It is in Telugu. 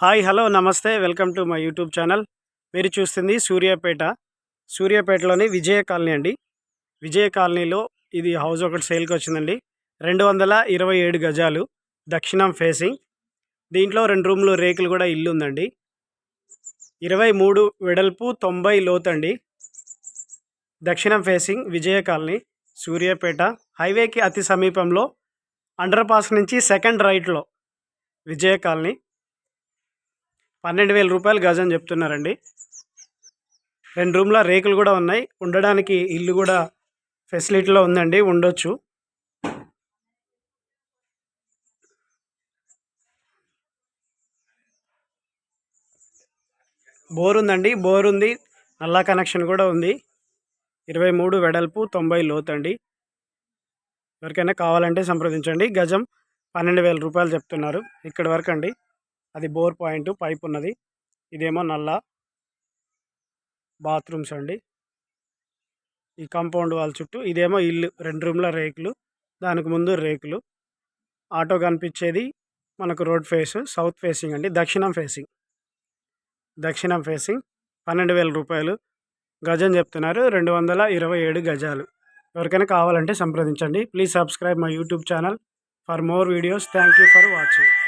హాయ్ హలో నమస్తే welcome to my YouTube channel. మీరు చూస్తుంది సూర్యాపేట. సూర్యాపేటలోని విజయ కాలనీ అండి. విజయ కాలనీలో ఇది హౌస్ ఒకటి సేల్కి వచ్చిందండి. రెండు వందల ఇరవై ఏడు గజాలు దక్షిణం ఫేసింగ్. దీంట్లో రెండు రూమ్లు రేకులు కూడా ఇల్లు ఉందండి. ఇరవై మూడు వెడల్పు తొంభై లోతండి. దక్షిణం ఫేసింగ్ విజయ కాలనీ సూర్యాపేట. హైవేకి అతి సమీపంలో అండర్ పాస్ నుంచి సెకండ్ రైట్లో విజయ కాలనీ. పన్నెండు వేల రూపాయలు గజం చెప్తున్నారండి. రెండు రూమ్ల రేకులు కూడా ఉన్నాయి. ఉండడానికి ఇల్లు కూడా ఫెసిలిటీలో ఉందండి. ఉండొచ్చు. బోర్ ఉందండి. బోర్ ఉంది. నల్లా కనెక్షన్ కూడా ఉంది. ఇరవై మూడు వెడల్పు తొంభై లోతండి. ఎవరికైనా కావాలంటే సంప్రదించండి. గజం పన్నెండు వేల రూపాయలు చెప్తున్నారు. ఇక్కడ వరకు అండి అది బోర్ పాయింట్ పైప్ ఉన్నది. ఇదేమో నల్ల బాత్రూమ్స్ అండి. ఈ కాంపౌండ్ వాల్ చుట్టూ ఇదేమో ఇల్లు రెండు రూమ్ల రేకులు దానికి ముందు రేకులు. ఆటో కనిపించేది మనకు రోడ్ ఫేస్ సౌత్ ఫేసింగ్ అండి దక్షిణం ఫేసింగ్. దక్షిణం ఫేసింగ్ పన్నెండు వేల రూపాయలు. గజం చెప్తున్నారు రెండు వందల ఇరవై ఏడు గజాలు. ఎవరికైనా కావాలంటే సంప్రదించండి. Please subscribe my YouTube channel for more videos. Thank you for watching.